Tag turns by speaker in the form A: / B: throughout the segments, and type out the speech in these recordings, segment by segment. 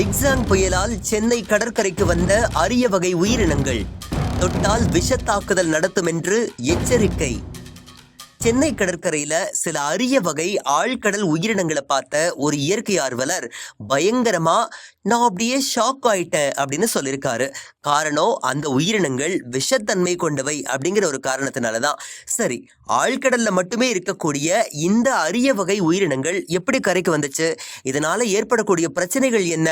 A: பிக்ஸாங் புயலால் சென்னை கடற்கரைக்கு வந்த அரிய வகை உயிரினங்கள் தொட்டால் விஷத்தாக்குதல் நடத்தும் என்று எச்சரிக்கை. சென்னை கடற்கரையில சில அரிய வகை ஆழ்கடல் உயிரினங்களை பார்த்த ஒரு இயற்கை ஆர்வலர் பயங்கரமா நான் அப்படியே ஷாக் ஆயிட்டேன் அப்படின்னு சொல்லியிருக்காரு. காரணம் அந்த உயிரினங்கள் விஷத்தன்மை கொண்டவை அப்படிங்கிற ஒரு காரணத்தினால தான் சரி ஆழ்கடலில் மட்டுமே இருக்கக்கூடிய இந்த அரிய வகை உயிரினங்கள் எப்படி கரைக்கு வந்துச்சு? இதனால் ஏற்படக்கூடிய பிரச்சனைகள் என்ன?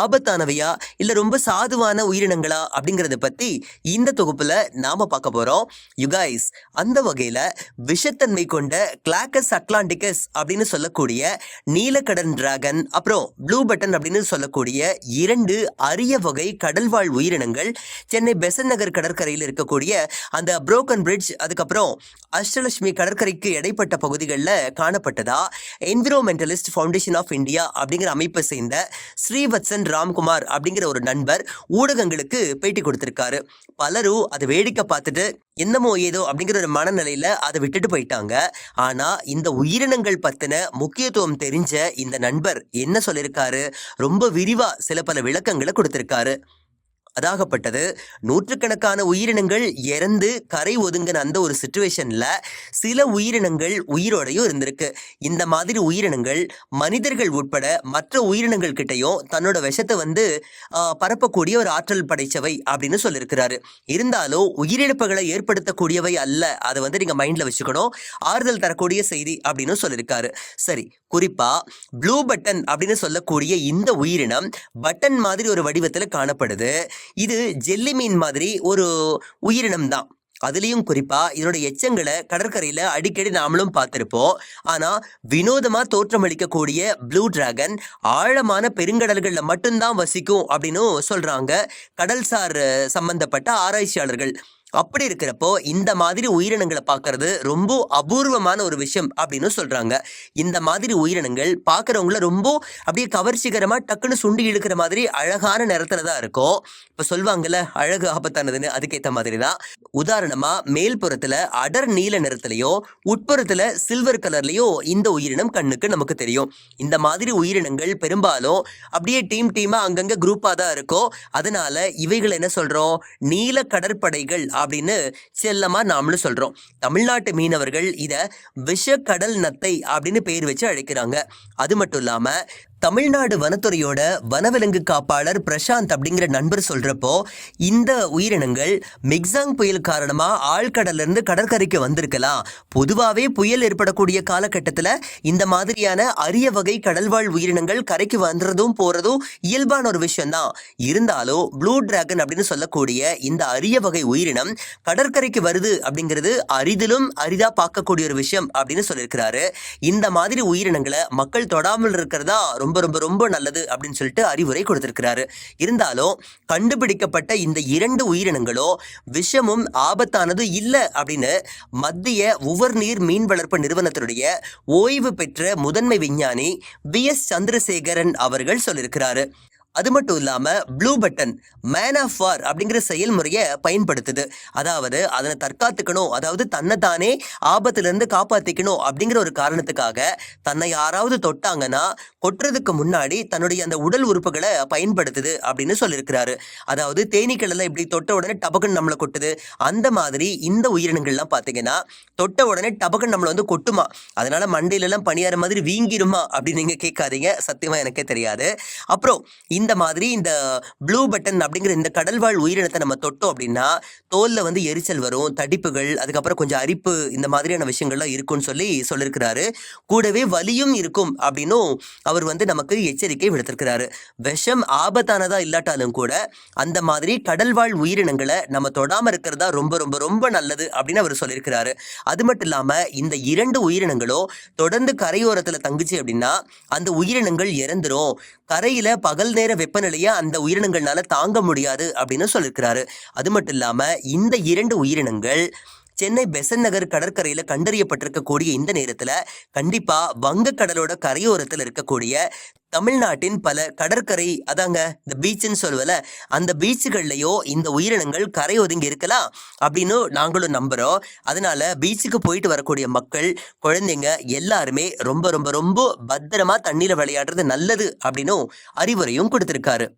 A: ஆபத்தானவையா? இல்லை ரொம்ப சாதுவான உயிரினங்களா? அப்படிங்கிறத பற்றி இந்த தொகுப்பில் நாம் பார்க்க போகிறோம் யுகாய்ஸ் அந்த வகையில் விஷத்தன்மை கொண்ட கிளாக்கஸ் அட்லாண்டிகஸ் அப்படின்னு சொல்லக்கூடிய நீலக்கடன் டிராகன் அப்புறம் ப்ளூ பட்டன் அப்படின்னு சொல்லக்கூடிய இரண்டு அரிய வகை கடல்வாழ் உயிரினங்கள் சென்னை பெசன் நகர் கடற்கரையில் இருக்கக்கூடிய அந்த புரோக்கன் பிரிட்ஜ் அதுக்கப்புறம் அஷ்டலட்சுமி கடற்கரைக்கு இடைப்பட்ட பகுதிகளில் காணப்பட்டதா? என்விரோமெண்டலிஸ்ட் ஃபவுண்டேஷன் ஆஃப் இந்தியா அப்படிங்கிற அமைப்பை சேர்ந்த ஸ்ரீவத்சன் ராம்குமார் அப்படிங்கிற ஒரு நண்பர் ஊடகங்களுக்கு பேட்டி கொடுத்திருக்காரு. பலரும் அதை வேடிக்கை பார்த்துட்டு என்னமோ ஏதோ அப்படிங்கிற ஒரு மனநிலையில் அதை விட்டுட்டு போயிட்டாங்க. ஆனால் இந்த உயிரினங்கள் பற்றின முக்கியத்துவம் தெரிஞ்ச இந்த நண்பர் என்ன சொல்லியிருக்காரு ரொம்ப விரிவாக சில பல விளக்கங்களை கொடுத்துருக்காரு. அதாகப்பட்டது. நூற்றுக்கணக்கான உயிரினங்கள் இறந்து கரை ஒதுங்கின அந்த ஒரு சுச்சுவேஷனில் சில உயிரினங்கள் உயிரோடையும் இருந்திருக்கு. இந்த மாதிரி உயிரினங்கள் மனிதர்கள் உட்பட மற்ற உயிரினங்கள் கிட்டையும் தன்னோட விஷத்தை வந்து பரப்பக்கூடிய ஒரு ஆற்றல் படைச்சவை அப்படின்னு சொல்லியிருக்கிறாரு. இருந்தாலும் உயிரிழப்புகளை ஏற்படுத்தக்கூடியவை அல்ல. அதை வந்து நீங்கள் மைண்டில் வச்சுக்கணும். ஆறுதல் தரக்கூடிய செய்தி அப்படின்னு சொல்லியிருக்காரு. சரி குறிப்பாக ப்ளூ பட்டன் அப்படின்னு சொல்லக்கூடிய இந்த உயிரினம் பட்டன் மாதிரி ஒரு வடிவத்தில் காணப்படுது. இது ஜெல்லி மீன் மாதிரி ஒரு உயிரினம் தான் அதுலேயும் குறிப்பாக இதனோட எச்சங்களை கடற்கரையில் அடிக்கடி நாமளும் பார்த்துருப்போம். ஆனால் வினோதமாக தோற்றமளிக்கக்கூடிய ப்ளூ டிராகன் ஆழமான பெருங்கடல்களில் மட்டும்தான் வசிக்கும் அப்படின்னு சொல்கிறாங்க கடல்சார் சம்பந்தப்பட்ட ஆராய்ச்சியாளர்கள். அப்படி இருக்கிறப்போ இந்த மாதிரி உயிரினங்களை பார்க்கறது ரொம்ப அபூர்வமான ஒரு விஷயம் அப்படின்னு சொல்றாங்க. இந்த மாதிரி உயிரினங்கள் பார்க்குறவங்கள ரொம்ப அப்படியே கவர்ச்சிகரமா டக்குன்னு சுண்டி இழுக்கிற மாதிரி அழகான நிறத்துல தான் இருக்கும். இப்போ சொல்லுவாங்கல்ல அழகு ஆபத்தானதுன்னு அதுக்கேற்ற மாதிரி தான். உதாரணமா மேல்புறத்துல அடர் நீல நிறத்திலையும் உட்புறத்துல சில்வர் கலர்லயும் இந்த உயிரினம் கண்ணுக்கு நமக்கு தெரியும். இந்த மாதிரி உயிரினங்கள் பெரும்பாலும் அப்படியே டீம் டீமா அங்கங்க குரூப்பா தான் இருக்கும். அதனால இவைகள் என்ன சொல்றோம்? நீல கடற்படைகள் அப்படின்னு செல்லமாக நாமளும் சொல்கிறோம் தமிழ்நாட்டு மீனவர்கள் இதை விஷக்கடல் நத்தை அப்படின்னு பெயர் வச்சு அழைக்கிறாங்க. அது மட்டும் இல்லாமல் தமிழ்நாடு வனத்துறையோட வனவிலங்கு காப்பாளர் பிரசாந்த் அப்படிங்கிற நண்பர் சொல்றப்போ இந்த உயிரினங்கள் மிக்சாங் புயல் காரணமா ஆழ்கடல்ல இருந்து கடற்கரைக்கு வந்திருக்கலாம். பொதுவாகவே புயல் ஏற்படக்கூடிய காலகட்டத்தில் இந்த மாதிரியான அரிய வகை கடல்வாழ் உயிரினங்கள் கரைக்கு வந்துறதும் போறதும் இயல்பான ஒரு விஷயம்தான். இருந்தாலும் ப்ளூ டிராகன் அப்படின்னு சொல்லக்கூடிய இந்த அரிய வகை உயிரினம் கடற்கரைக்கு வருது அப்படிங்கிறது அரிதிலும் அரிதா பார்க்கக்கூடிய ஒரு விஷயம் அப்படின்னு சொல்லியிருக்கிறாரு. இந்த மாதிரி உயிரினங்களை மக்கள் தொடாமல் இருக்கிறதா ரொம்ப ரொம்ப ரொம்ப ரொம்ப நல்லது அப்படின்னு சொல்லிட்டு அறிவுரை கொடுத்திருக்கிறாரு. இருந்தாலும் கண்டுபிடிக்கப்பட்ட இந்த இரண்டு உயிரினங்களும் விஷமும் ஆபத்தானது இல்லை அப்படின்னு மத்திய உவர்நீர் மீன் வளர்ப்பு நிறுவனத்தினுடைய ஓய்வு பெற்ற முதன்மை விஞ்ஞானி வி எஸ் சந்திரசேகரன் அவர்கள் சொல்லியிருக்கிறாரு. அது மட்டும் இல்லாமல் blue button man of war அப்படிங்கிற செயல்முறையை பயன்படுத்துது. அதாவது அதனை தற்காத்துக்கணும் அதாவது தன்னைத்தானே ஆபத்திலிருந்து காப்பாற்றிக்கணும் அப்படிங்கிற ஒரு காரணத்துக்காக தன்னை யாராவது தொட்டாங்கன்னா கொட்டுறதுக்கு முன்னாடி தன்னுடைய அந்த உடல் உறுப்புகளை பயன்படுத்துது அப்படின்னு சொல்லியிருக்கிறாரு. அதாவது தேனீக்களெல்லாம் இப்படி தொட்ட உடனே டபக்குன்னு நம்மளை கொட்டுது. அந்த மாதிரி இந்த உயிரினங்கள்லாம் பார்த்தீங்கன்னா தொட்ட உடனே டபக்குன்னு நம்மளை வந்து கொட்டுமா? அதனால மண்டையிலலாம் பணியாற மாதிரி வீங்கிருமா அப்படின்னு நீங்கள் கேட்காதீங்க. சத்தியமாக எனக்கே தெரியாது. அப்புறம் இந்த மாதிரி இந்த ப்ளூ பட்டன் அப்படிங்கிற இந்த கடல்வாழ் உயிரினத்தை நம்ம தொட்டோம் அப்படின்னா தோல்ல வந்து எரிச்சல் வரும் தடிப்புகள் அதுக்கப்புறம் கொஞ்சம் அரிப்பு இந்த மாதிரியான விஷயங்கள்லாம் இருக்கும்னு சொல்லி சொல்லியிருக்கிறாரு கூடவே வலியும் இருக்கும் அப்படின்னும் அவர் வந்து நமக்கு எச்சரிக்கை விடுத்திருக்கிறாரு. விஷம் ஆபத்தானதாக இல்லாட்டாலும் கூட அந்த மாதிரி கடல்வாழ் உயிரினங்களை நம்ம தொடாமல் இருக்கிறதா ரொம்ப ரொம்ப ரொம்ப நல்லது அப்படின்னு அவர் சொல்லியிருக்கிறாரு அது மட்டும் இல்லாமல் இந்த இரண்டு உயிரினங்களும் தொடர்ந்து கரையோரத்தில் தங்குச்சு அப்படின்னா அந்த உயிரினங்கள் இறந்துரும். கரையில் பகல் நேர வெப்பநிலையை அந்த உயிரினங்கள்னால தாங்க முடியாது அப்படின்னு சொல்லியிருக்கிறாரு அது மட்டும் இல்லாம இந்த இரண்டு உயிரினங்கள் சென்னை பெசன் நகர் கடற்கரையில் கண்டறியப்பட்டிருக்கக்கூடிய இந்த நேரத்தில் கண்டிப்பா வங்கக்கடலோட கரையோரத்தில் இருக்கக்கூடிய தமிழ்நாட்டின் பல கடற்கரை அதாங்க இந்த பீச்சுன்னு சொல்லுவல அந்த பீச்சுகள்லையோ இந்த உயிரினங்கள் கரை ஒதுங்கி இருக்கலாம் அப்படின்னு நாங்களும் நம்புகிறோம் அதனால பீச்சுக்கு போயிட்டு வரக்கூடிய மக்கள் குழந்தைங்க எல்லாருமே ரொம்ப ரொம்ப ரொம்ப பத்திரமா தண்ணீரை விளையாடுறது நல்லது அப்படின்னும் அறிவுரையும் கொடுத்துருக்காரு.